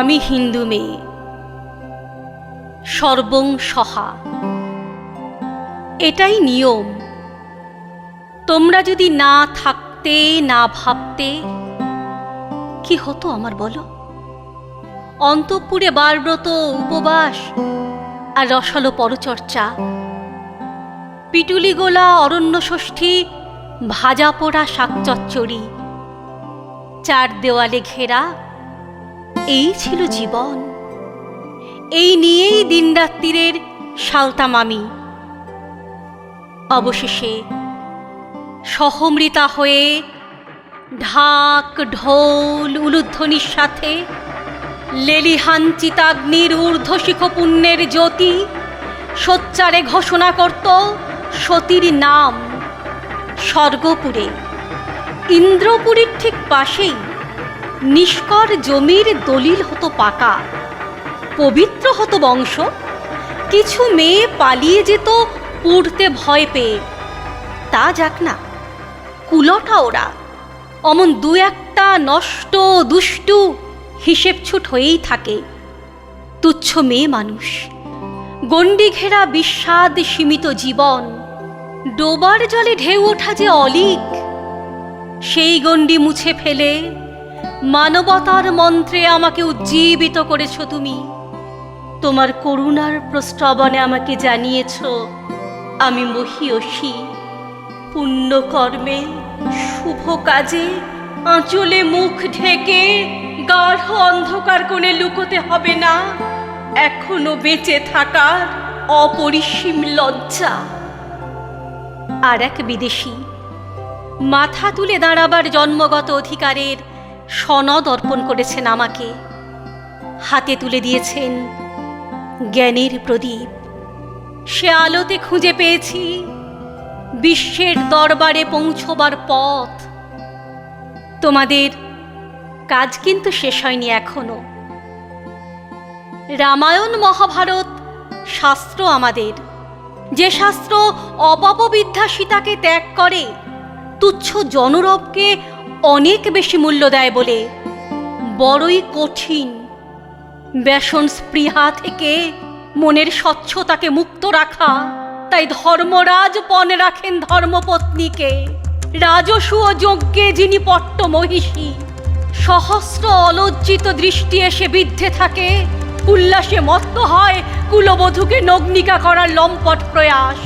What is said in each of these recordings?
আমি হিন্দু মেয়ে। সর্বং সহা। এটাই নিয়ম। তোমরা যদি না থাকতে, না ভাবতে, কি হতো আমার বলো? অন্তঃপুরে বারব্রত উপবাস আর রসালো পরচর্চা। পিটুলি গোলা অরণ্য ষষ্ঠী, ভাজা পোড়া শাকচচ্চড়ি। চার দেওয়ালে ঘেরা এই ছিল জীবন। এই নিয়েই দিনরাত্রিরের সালতামামি। অবশেষে সহমৃতা হয়ে ঢাক, ঢোল, উলুধ্বনির সাথে লেলিহান চিতাগ্নির ঊর্ধ্বশিখ পুণ্যের জ্যোতি সোচ্চারে ঘোষণা করত সতীর নাম স্বর্গপুরে। ইন্দ্রপুরীর ঠিক পাশেই নিষ্কর জমির দলিল হতো পাকা, পবিত্র হতো বংশ, কিছু মেয়ে পালিয়ে যেত পুড়তে ভয় পেয়ে। তা যাক না, কুলটা ওরা, অমন দু একটা নষ্ট, দুষ্টু হিসেব ছুট হয়েই থাকে। তুচ্ছ মেয়ে মানুষ গণ্ডি ঘেরা বিস্বাদ সীমিত জীবন, ডোবার জলে ঢেউ ওঠা যে অলিক, সেই গণ্ডি মুছে ফেলে মানবতার মন্ত্রে আমাকে উজ্জীবিত করেছ তুমি। তোমার করুণার প্রস্তাবনে আমাকে জানিয়েছ, আমি মহিয়সী। পুণ্যকর্মে, শুভ কাজে, আঁচলে মুখ ঢেকে, গাঢ় অন্ধকার কোণে লুকোতে হবে না। এখনও বেঁচে থাকার অপরিসীম লজ্জা। আর এক বিদেশি, মাথা তুলে দাঁড়াবার জন্মগত অধিকারের সনদ অর্পণ করেছেন আমাকে। হাতে তুলে দিয়েছেন জ্ঞানের প্রদীপ। সে আলোতে খুঁজে পেয়েছি বিশ্বের দরবারে পৌঁছবার পথ। তোমাদের কাজ কিন্তু শেষ হয়নি এখনও। রামায়ণ, মহাভারত শাস্ত্র আমাদের। যে শাস্ত্র অপবিদ্যা সীতাকে ত্যাগ করে, তুচ্ছ জনরবকে অনেক বেশি মূল্য দেয় বলে বড়ই কঠিন। ব্যসন স্পৃহা থেকে মনের স্বচ্ছতাকে মুক্ত রাখা, তাই ধর্মরাজ পণে রাখেন ধর্মপত্নীকে। রাজসূয় যজ্ঞে যিনি পট্ট মহিষী, সহস্র অলজ্জিত দৃষ্টি এসে বিদ্ধে থাকে, উল্লাসে মত্ত হয় কুলবধূকে নগ্নিকা করার লম্পট প্রয়াস।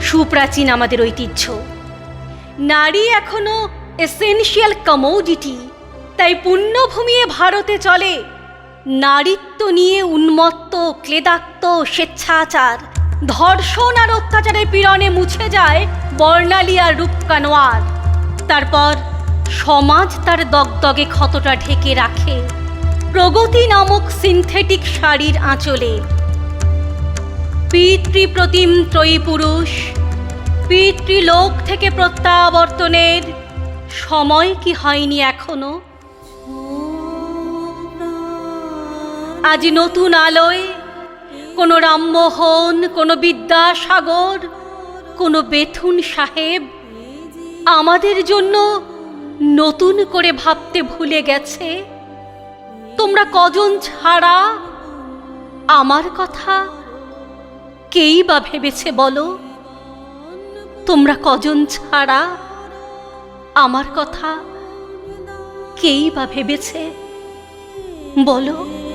সুপ্রাচীন আমাদের ঐতিহ্য। নারী এখনও এসেনশিয়াল কমোডিটি তাই পুণ্যভূমিয়ে ভারতে চলে নারীত্ব নিয়ে উন্মত্ত, ক্লেদাক্ত, স্বেচ্ছাচার। ধর্ষণ আর অত্যাচারের পীড়নে মুছে যায় বর্ণালী আর রূপকানোয়ার। তারপর সমাজ তার দগদগে ক্ষতটা ঢেকে রাখে। প্রগতি নামক সিনথেটিক শাড়ির আঁচলে। পিতৃপ্রতিম ত্রয়ী পুরুষ পিতৃলোক থেকে প্রত্যাবর্তনের সময় কি হয়নি এখনও? আজ নতুন আলোয় কোনো রামমোহন, কোনো বিদ্যাসাগর, কোনো বেথুন সাহেব আমাদের জন্য নতুন করে ভাবতে ভুলে গেছে? তোমরা কজন ছাড়া? আমার কথা কেই বা ভেবেছে বলো? তোমরা কজন ছাড়া? আমার কথা কেই বা ভেবেছে? বলো।